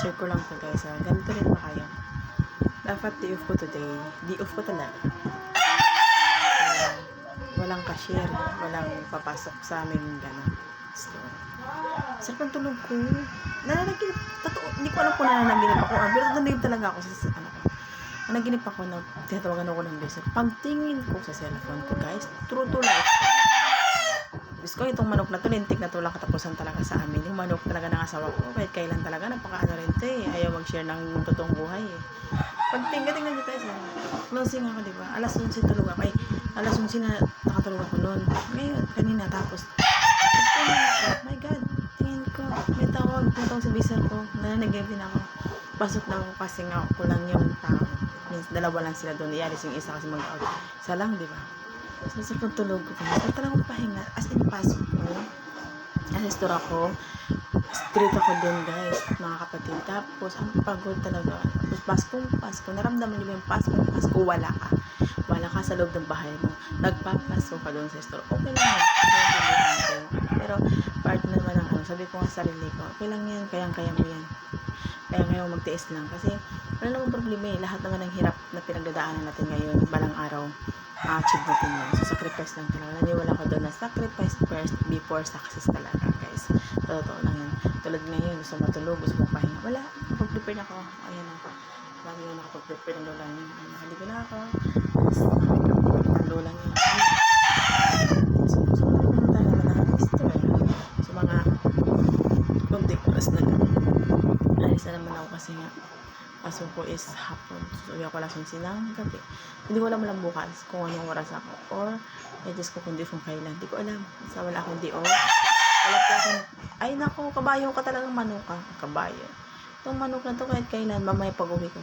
share ko lang to guys ha. Ganito rin ba kayo? Dapat di off ko today. Di off ko talaga. Kaya, walang cashier. Walang papasok sa aming gano'n. Store. Sarap ang tulog ko. Nananaginip. Totoo. Hindi ko alam kung nananaginip ako. ah, Pero nanaginip talaga ako sa ano ko. Nanaginip ako na tinatawagan ako ng beso. Pagtingin ko sa cellphone ko guys, true to life. Diyos ko, itong manok na to, lintik na to lang katapusan talaga sa amin. Yung manok talaga ng asawa ko, kahit kailan talaga, napaka-ano rin to eh. Ayaw mag-share ng totoong buhay eh. Pag nyo guys, ah. closing ako, di ba? Alas 11 tulog ako. Ay, alas 11 na nakatulog ako noon. Ngayon, kanina, tapos, pagtingin ko, my God, tingin ko, may tawag, may tawag sa bisar ko, nananagay din ako. Pasok na ako kasi nga, kulang yung tao. Means, dalawa lang sila doon. Ialis yung isa kasi mag-out. Isa lang, di ba? So, sa pagtulog ko, wala talagang pahinga. As in, pasok ko. Asistor ako. Straight ako doon, guys. Mga kapatid. Tapos, ang pagod talaga. Tapos, Paskong Pasko. Naramdaman niyo ba yung Paskong Pasko? Wala ka. Wala ka sa loob ng bahay mo. Nagpapasko ka doon sa store. Okay lang yan. Pero, part naman ng ano, sabi ko sa sarili ko, okay lang yan. Kayang-kaya mo yan. Kaya ngayon magtiis lang. Kasi, wala namang problema eh. Lahat naman ng hirap na pinagdadaanan natin ngayon, balang araw, ma-achieve natin yan. So, sacrifice lang talaga. Naniwala ko doon na sacrifice first before success talaga, guys. Totoo lang yan. Tulad ngayon, gusto matulog, gusto mong pahinga. Wala. Kapag-prepare na ako. Ayan ako. Lagi na nakapag-prepare ng lola niya. Nakaligo na ako. Tapos, ang lola niya. So, eh. So, mga konting oras na lang. Alis na naman ako kasi nga pasok ko is hapon. So, uwi ako alas 11 ng gabi. Hindi ko alam lang bukas kung anong oras ako. Or, I just ko kundi kung kailan. Hindi ko alam. Basta wala akong di off. Wala po akong, ay nako, kabayo ka talagang manok ka. Kabayo. Itong manok na to kahit kailan, mamaya pag uwi ko.